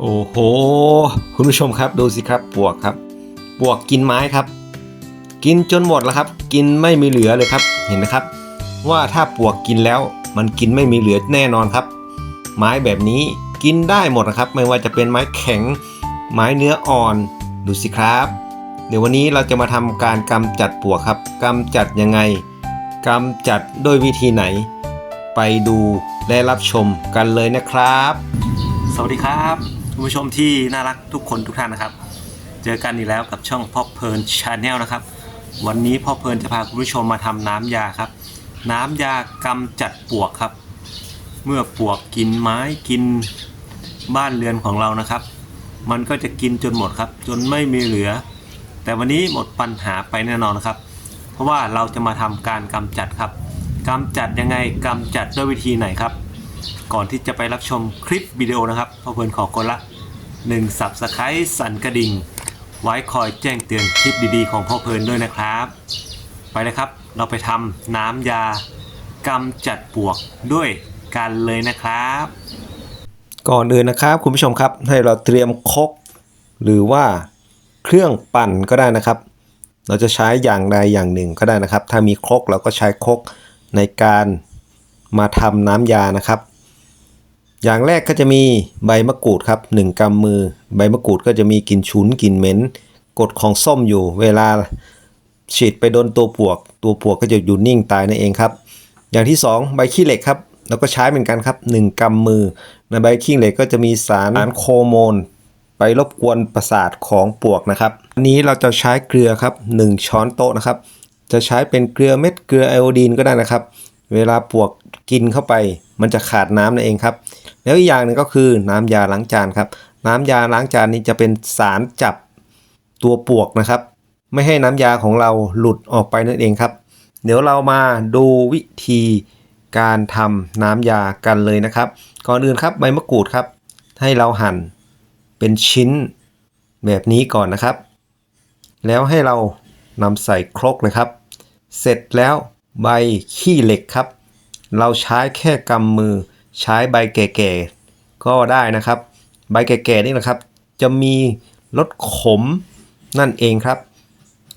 โอ้โห คุณผู้ชมครับดูสิครับปวกครับปวกกินไม้ครับ กินจนหมดแล้วครับ กินไม่มีเหลือเลยครับเห็นไหมครับ ว่าถ้าปวกกินแล้ว มันกินไม่มีเหลือแน่นอนครับ ไม้แบบนี้กินได้หมดนะครับ ไม่ว่าจะเป็นไม้แข็ง ไม้เนื้ออ่อนดูสิครับ เดี๋ยววันนี้เราจะมาทำการกำจัดปวกครับกำจัดยังไงกำจัดด้วยวิธีไหน ไปดูและรับชมกันเลยนะครับ สวัสดีครับ คุณผู้ชมที่น่ารักทุกคนทุกท่านนะครับ เจอกันอีกแล้วกับช่องพ่อเพลินชาแนลนะครับ วันนี้พ่อเพลินจะพาคุณผู้ชมมาทำน้ำยาครับ น้ำยากำจัดปวกครับ เมื่อปวกกินไม้กินบ้านเรือนของเรานะครับ มันก็จะกินจนหมดครับ จนไม่มีเหลือ แต่วันนี้หมดปัญหาไปแน่นอนนะครับ เพราะว่าเราจะมาทำการกำจัดครับกำจัดยังไงกำจัดด้วยวิธีไหนครับ ก่อนที่จะไปรับชมคลิปวิดีโอนะครับพ่อเพลินขอกดละ 1สับสไครต์สั่นกระดิ่ง ไว้คอยแจ้งเตือนคลิปดีๆ ของพ่อเพลินด้วยนะครับ ไปเลยครับ เราไปทำน้ำยากำจัดปวกด้วยกันเลยนะครับ ก่อนอื่นนะครับคุณผู้ชมครับให้เราเตรียมคกหรือว่าเครื่องปั่นก็ได้นะครับ เราจะใช้อย่างใดอย่างหนึ่งก็ได้นะครับ ถ้ามีครกเราก็ใช้ครกในการมาทำน้ำยานะครับ อย่างแรกก็จะมีใบมะกรูดครับ1กำมือ ใบมะกรูดก็จะมีกลิ่นฉุนกลิ่นเหม็นกฎของส้มอยู่ เวลาฉีดไปโดนตัวปวก ตัวปวกก็จะอยู่นิ่งตายนั่นเองครับ อย่างที่ 2 ใบขี้เหล็กครับเราก็ใช้เหมือนกันครับ 1กำมือ ในใบขี้เหล็กก็จะมีสารสารโคโมน ไปรบกวนประสาทของปวกนะครับอันนี้เราจะใช้เกลือครับ 1 ช้อนโต๊ะนะครับ จะใช้เป็นเกลือเม็ดเกลือไอโอดีนก็ได้นะครับ เวลาปวกกินเข้าไป มันจะขาดน้ำนั่นเองครับ แล้วอีกอย่างหนึ่งก็คือน้ำยาล้างจานครับ น้ำยาล้างจานนี้จะเป็นสารจับตัวปวกนะครับ ไม่ให้น้ำยาของเราหลุดออกไปนั่นเองครับ เดี๋ยวเรามาดูวิธีการทำน้ำยากันเลยนะครับ ก่อนอื่นครับใบมะกรูดครับ ให้เราหั่นเป็นชิ้นแบบนี้ก่อนนะครับ แล้วให้เรานำใส่ครกเลยครับ เสร็จแล้วใบขี้เหล็กครับ เราใช้แค่กำมือ ใช้ใบแก่ๆก็ได้นะครับ ใบแก่ๆนี่นะครับ จะมีรสขมนั่นเองครับ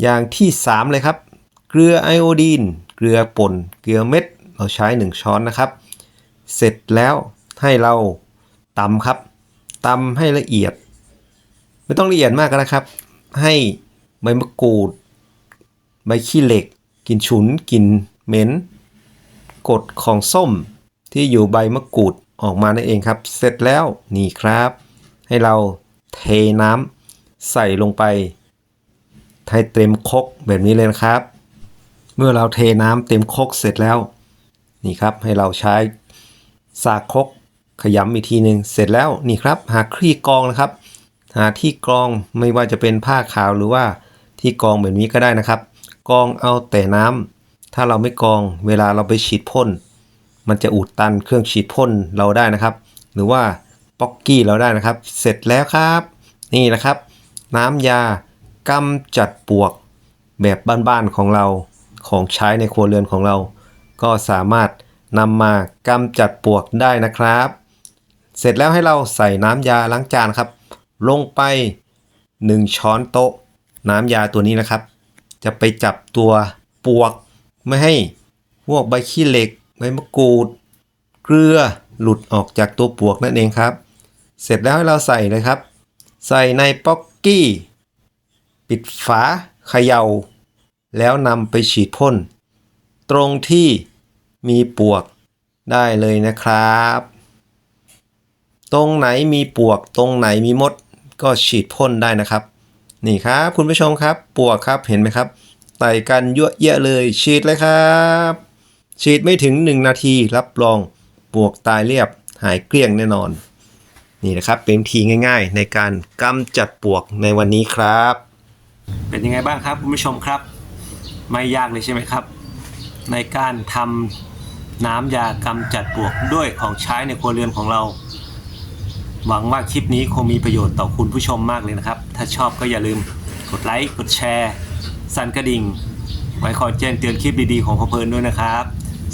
อย่างที่ 3 เลยครับ เกลือไอโอดีน เกลือป่น เกลือเม็ด เราใช้ 1 ช้อนนะครับ เสร็จแล้วให้เราตำครับตำให้ละเอียด ไม่ต้องละเอียดมากก็นะครับ ให้ใบมะกรูด ใบขี้เหล็กกลิ่นฉุนกลิ่นเหม็นกฎของส้ม ที่อยู่ใบมะกรูดออกมานั่นเองครับ เสร็จแล้วนี่ครับ ให้เราเทน้ำใส่ลงไปให้เต็มคกแบบนี้เลยนะครับ เมื่อเราเทน้ำเต็มคกเสร็จแล้วนี่ครับให้เราใช้สากคกขยำอีกทีหนึ่งเสร็จแล้วนี่ครับ หาคลี่กรองนะครับ หาที่กรองไม่ว่าจะเป็นผ้าขาวหรือว่าที่กรองแบบนี้ก็ได้นะครับกรองเอาแต่น้ำถ้าเราไม่กรองเวลาเราไปฉีดพ่น มันจะอุดตันเครื่องฉีดพ่นเราได้นะครับ หรือว่าป๊อกกี้เราได้นะครับ เสร็จแล้วครับ นี่นะครับ น้ำยากำจัดปวกแบบบ้านๆของเราของใช้ในครัวเรือนของเรา ก็สามารถนำมากำจัดปวกได้นะครับ เสร็จแล้วให้เราใส่น้ำยาล้างจานครับ ลงไป 1 ช้อนโต๊ะ น้ำยาตัวนี้นะครับ จะไปจับตัวปวก ไม่ให้พวกใบขี้เหล็ก ใบมะกรูด เกลือหลุดออกจากตัวปวกนั่นเองครับ เสร็จแล้วให้เราใส่เลยครับ ใส่ในป๊อกกี้ ปิดฝาเขย่า แล้วนำไปฉีดพ่น ตรงที่มีปวกได้เลยนะครับ ตรงไหนมีปวก ตรงไหนมีมด ก็ฉีดพ่นได้นะครับ นี่ครับคุณผู้ชมครับ ปวกครับเห็นไหมครับไต่กันเยอะแยะเลยฉีดเลยครับ ฉีดไม่ถึง 1 นาทีรับรองปวกตายเรียบหายเกลี้ยงแน่นอน นี่นะครับเป็นวิธีง่าย ๆ ในการกำจัดปวกในวันนี้ครับ เป็นยังไงบ้างครับคุณผู้ชมครับ ไม่ยากเลยใช่ไหมครับ ในการทำน้ำยากำจัดปวกด้วยของใช้ในครัวเรือนของเรา หวังว่าคลิปนี้คงมีประโยชน์ต่อคุณผู้ชมมากเลยนะครับ ถ้าชอบก็อย่าลืมกดไลค์กดแชร์ สั่นกระดิ่งไว้คอยแจ้งเตือนคลิปดีๆของพ่อเพลินด้วยนะครับ